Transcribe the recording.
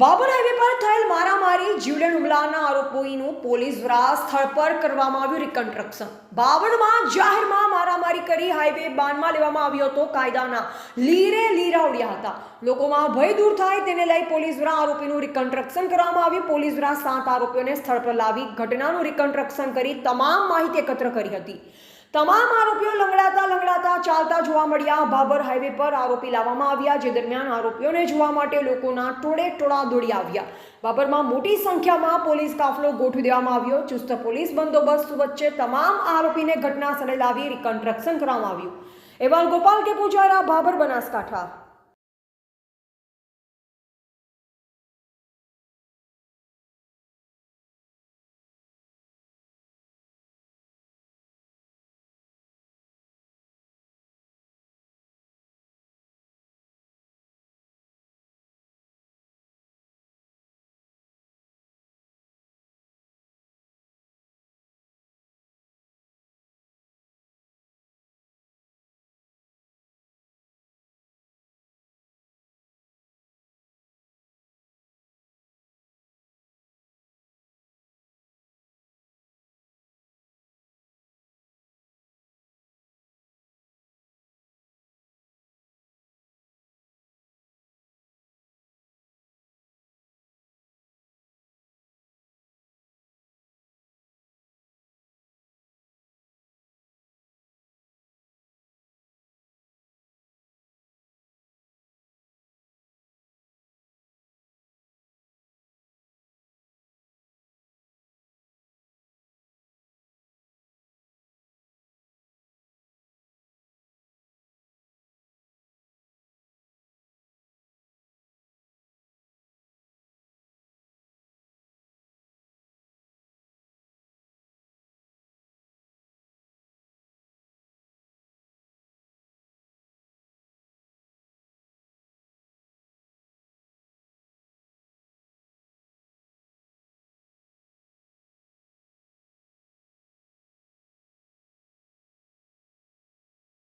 Babur highway પર થયેલ મારામારી, જીવલેણ હુમલાના આરોપીનું પોલીસ દ્વારા સ્થળ પર કરવામાં આવ્યું રિકન્સ્ટ્રક્શન બાબરમાં જાહેરમાં મારામારી કરી હાઈવે બાનમાં લેવામાં આવ્યો હતો કાયદાના. લીરે લીરા ઉડ્યા હતા. લોકોમાં ભય દૂર થાય તેને લઈ પોલીસ દ્વારા આરોપીનું રિકન્સ્ટ્રક્શન કરવામાં આવ્યું. પોલીસ દ્વારા સાત આરોપીઓને સ્થળ પર લાવી ઘટનાનું રિકન્સ્ટ્રક્શન કરી તમામ માહિતી એકત્ર કરી હતી. તમામ આરોપીઓ લંગડાતા લંગડાતા ચાલતા જોવા મળ્યા. બાબર હાઈવે પર આરોપી લાવવામાં આવ્યા, જે દરમિયાન આરોપીઓને જોવા માટે લોકોના ટોળે ટોળા દોડી આવ્યા. બાબરમાં મોટી સંખ્યામાં પોલીસ કાફલો ગોઠવી દેવામાં આવ્યો. ચુસ્ત પોલીસ બંદોબસ્ત વચ્ચે તમામ આરોપીને ઘટના સ્થળે લાવી રિકન્સ્ટ્રક્શન કરવામાં આવ્યું. એવા ગોપાલ કે પૂજારા બાબર બનાસકાંઠા.